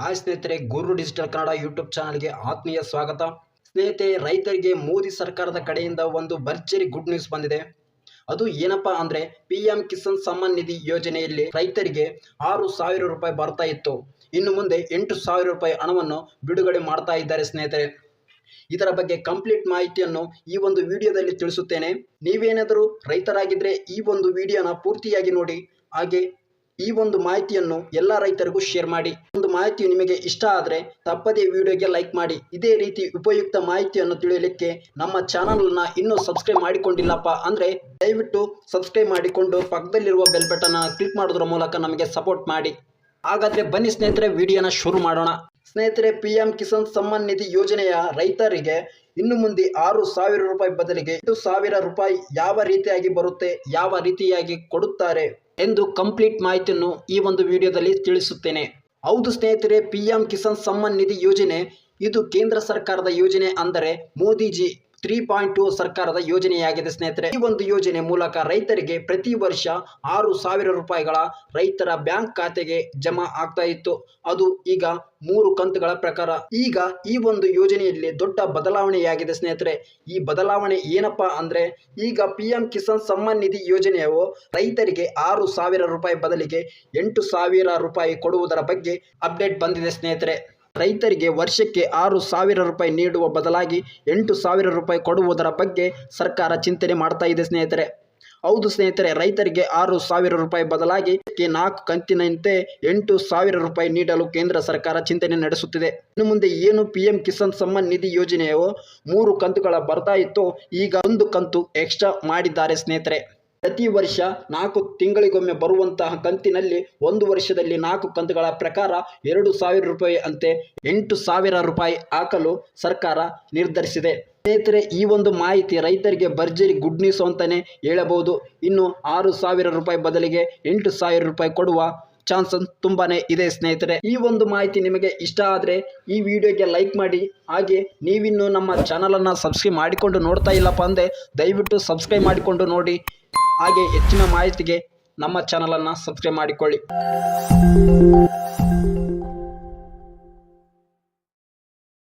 Hi ಸ್ನೇಹಿತರೆ, ಗುರು digital Kannada YouTube ಚಾನಲ್ಗೆ ಆತ್ಮೀಯ ಸ್ವಾಗತ. ಸ್ನೇಹಿತರೆ, ರೈತರಿಗೆ ಮೋದಿ ಸರ್ಕಾರದ ಕಡೆಯಿಂದ ಒಂದು ಭರ್ಜರಿ ಗುಡ್ ನ್ಯೂಸ್ ಬಂದಿದೆ. ಅದು ಏನಪ್ಪಾ ಅಂದ್ರೆ ಪಿ ಎಂ ಕಿಸಾನ್ ಸಮ್ಮಾನ್ ನಿಧಿ ಯೋಜನೆಯಲ್ಲಿ ರೈತರಿಗೆ ಆರು ಸಾವಿರ ರೂಪಾಯಿ ಬರ್ತಾ ಇತ್ತು. ಇನ್ನು ಮುಂದೆ ಎಂಟು ಸಾವಿರ ರೂಪಾಯಿ ಹಣವನ್ನು ಬಿಡುಗಡೆ ಮಾಡ್ತಾ ಇದ್ದಾರೆ ಸ್ನೇಹಿತರೆ. ಇದರ ಬಗ್ಗೆ ಕಂಪ್ಲೀಟ್ ಮಾಹಿತಿಯನ್ನು ಈ ಒಂದು ವಿಡಿಯೋದಲ್ಲಿ ತಿಳಿಸುತ್ತೇನೆ. ನೀವೇನಾದರೂ ರೈತರಾಗಿದ್ದರೆ ಈ ಒಂದು ವಿಡಿಯೋನ ಪೂರ್ತಿಯಾಗಿ ನೋಡಿ. ಹಾಗೆ ಈ ಒಂದು ಮಾಹಿತಿಯನ್ನು ಎಲ್ಲ ರೈತರಿಗೂ ಶೇರ್ ಮಾಡಿ. ಒಂದು ಮಾಹಿತಿಯು ನಿಮಗೆ ಇಷ್ಟ ಆದರೆ ತಪ್ಪದೇ ವಿಡಿಯೋಗೆ ಲೈಕ್ ಮಾಡಿ. ಇದೇ ರೀತಿ ಉಪಯುಕ್ತ ಮಾಹಿತಿಯನ್ನು ತಿಳಿಯಲಿಕ್ಕೆ ನಮ್ಮ ಚಾನಲ್ನ ಇನ್ನೂ ಸಬ್ಸ್ಕ್ರೈಬ್ ಮಾಡಿಕೊಂಡಿಲ್ಲಪ್ಪ ಅಂದರೆ ದಯವಿಟ್ಟು ಸಬ್ಸ್ಕ್ರೈಬ್ ಮಾಡಿಕೊಂಡು ಪಕ್ಕದಲ್ಲಿರುವ ಬೆಲ್ ಬಟನ್ ಕ್ಲಿಕ್ ಮಾಡೋದ್ರ ಮೂಲಕ ನಮಗೆ ಸಪೋರ್ಟ್ ಮಾಡಿ. ಹಾಗಾದರೆ ಬನ್ನಿ ಸ್ನೇಹಿತರೆ, ವಿಡಿಯೋನ ಶುರು ಮಾಡೋಣ. ಸ್ನೇಹಿತರೆ ಪಿ ಎಂ ಕಿಸಾನ್ ಸಮ್ಮಾನ್ ನಿಧಿ ಯೋಜನೆಯ ರೈತರಿಗೆ ಇನ್ನು ಮುಂದೆ ಆರು ಸಾವಿರ ರೂಪಾಯಿ ಬದಲಿಗೆ ಎಂಟು ಸಾವಿರ ರೂಪಾಯಿ ಯಾವ ರೀತಿಯಾಗಿ ಬರುತ್ತೆ, ಯಾವ ರೀತಿಯಾಗಿ ಕೊಡುತ್ತಾರೆ? ಎಂದು ಕಂಪ್ಲೀಟ್ ಮಾಹಿತಿಯನ್ನು ಈ ಒಂದು ವಿಡಿಯೋದಲ್ಲಿ ತಿಳಿಸುತ್ತೇನೆ. ಹೌದು ಸ್ನೇಹಿತರೆ ಪಿ ಕಿಸಾನ್ ಸಮ್ಮಾನ್ ನಿಧಿ ಯೋಜನೆ ಇದು ಕೇಂದ್ರ ಸರ್ಕಾರದ ಯೋಜನೆ ಅಂದರೆ ಮೋದಿಜಿ ತ್ರೀ ಪಾಯಿಂಟ್ ಟು ಸರ್ಕಾರದ ಯೋಜನೆಯಾಗಿದೆ ಸ್ನೇಹಿತರೆ. ಈ ಒಂದು ಯೋಜನೆ ಮೂಲಕ ರೈತರಿಗೆ ಪ್ರತಿ ವರ್ಷ ಆರು ಸಾವಿರ ರೂಪಾಯಿಗಳ ರೈತರ ಬ್ಯಾಂಕ್ ಖಾತೆಗೆ ಜಮಾ ಆಗ್ತಾ ಇತ್ತು. ಅದು ಈಗ ಮೂರು ಕಂತುಗಳ ಪ್ರಕಾರ. ಈಗ ಈ ಒಂದು ಯೋಜನೆಯಲ್ಲಿ ದೊಡ್ಡ ಬದಲಾವಣೆಯಾಗಿದೆ ಸ್ನೇಹಿತರೆ. ಈ ಬದಲಾವಣೆ ಏನಪ್ಪಾ ಅಂದ್ರೆ, ಈಗ ಪಿ ಎಂ ಕಿಸಾನ್ ಸಮ್ಮಾನ್ ನಿಧಿ ಯೋಜನೆಯು ರೈತರಿಗೆ ಆರು ಸಾವಿರ ರೂಪಾಯಿ ಬದಲಿಗೆ ಎಂಟು ಸಾವಿರ ರೂಪಾಯಿ ಕೊಡುವುದರ ಬಗ್ಗೆ ಅಪ್ಡೇಟ್ ಬಂದಿದೆ ಸ್ನೇಹಿತರೆ. ರೈತರಿಗೆ ವರ್ಷಕ್ಕೆ ಆರು ಸಾವಿರ ರೂಪಾಯಿ ನೀಡುವ ಬದಲಾಗಿ ಎಂಟು ಸಾವಿರ ರೂಪಾಯಿ ಕೊಡುವುದರ ಬಗ್ಗೆ ಸರ್ಕಾರ ಚಿಂತನೆ ಮಾಡ್ತಾ ಇದೆ ಸ್ನೇಹಿತರೆ. ಹೌದು ಸ್ನೇಹಿತರೆ, ರೈತರಿಗೆ ಆರು ಸಾವಿರ ರೂಪಾಯಿ ಬದಲಾಗಿ ನಾಲ್ಕು ಕಂತಿನಂತೆ ಎಂಟು ಸಾವಿರ ರೂಪಾಯಿ ನೀಡಲು ಕೇಂದ್ರ ಸರ್ಕಾರ ಚಿಂತನೆ ನಡೆಸುತ್ತಿದೆ. ಇನ್ನು ಮುಂದೆ ಏನು ಪಿಎಂ ಕಿಸಾನ್ ಸಮ್ಮಾನ್ ನಿಧಿ ಯೋಜನೆಯು ಮೂರು ಕಂತುಗಳ ಬರ್ತಾ ಇತ್ತು ಈಗ ಒಂದು ಕಂತು ಎಕ್ಸ್ಟ್ರಾ ಮಾಡಿದ್ದಾರೆ ಸ್ನೇಹಿತರೆ. ಪ್ರತಿ ವರ್ಷ ನಾಲ್ಕು ತಿಂಗಳಿಗೊಮ್ಮೆ ಬರುವಂತಹ ಕಂತಿನಲ್ಲಿ ಒಂದು ವರ್ಷದಲ್ಲಿ ನಾಲ್ಕು ಕಂತುಗಳ ಪ್ರಕಾರ ಎರಡು ಸಾವಿರ ರೂಪಾಯಿ ಅಂತೆ ಎಂಟು ಸಾವಿರ ರೂಪಾಯಿ ಹಾಕಲು ಸರ್ಕಾರ ನಿರ್ಧರಿಸಿದೆ. ಸ್ನೇಹಿತರೆ, ಈ ಒಂದು ಮಾಹಿತಿ ರೈತರಿಗೆ ಭರ್ಜರಿ ಗುಡ್ ನ್ಯೂಸ್ ಅಂತಾನೆ ಹೇಳಬಹುದು. ಇನ್ನು ಆರು ಸಾವಿರ ರೂಪಾಯಿ ಬದಲಿಗೆ ಎಂಟು ಸಾವಿರ ರೂಪಾಯಿ ಕೊಡುವ ಚಾನ್ಸಸ್ ತುಂಬಾನೇ ಇದೆ ಸ್ನೇಹಿತರೆ. ಈ ಒಂದು ಮಾಹಿತಿ ನಿಮಗೆ ಇಷ್ಟ ಆದರೆ ಈ ವಿಡಿಯೋಗೆ ಲೈಕ್ ಮಾಡಿ. ಹಾಗೆ ನೀವಿನ್ನು ನಮ್ಮ ಚಾನಲನ್ನು ಸಬ್ಸ್ಕ್ರೈಬ್ ಮಾಡಿಕೊಂಡು ನೋಡ್ತಾ ಇಲ್ಲಪ್ಪ ಅಂದರೆ ದಯವಿಟ್ಟು ಸಬ್ಸ್ಕ್ರೈಬ್ ಮಾಡಿಕೊಂಡು ನೋಡಿ. ಹಾಗೆ ಹೆಚ್ಚಿನ ಮಾಹಿತಿಗೆ ನಮ್ಮ ಚಾನಲನ್ನು ಸಬ್ಸ್ಕ್ರೈಬ್ ಮಾಡಿಕೊಳ್ಳಿ.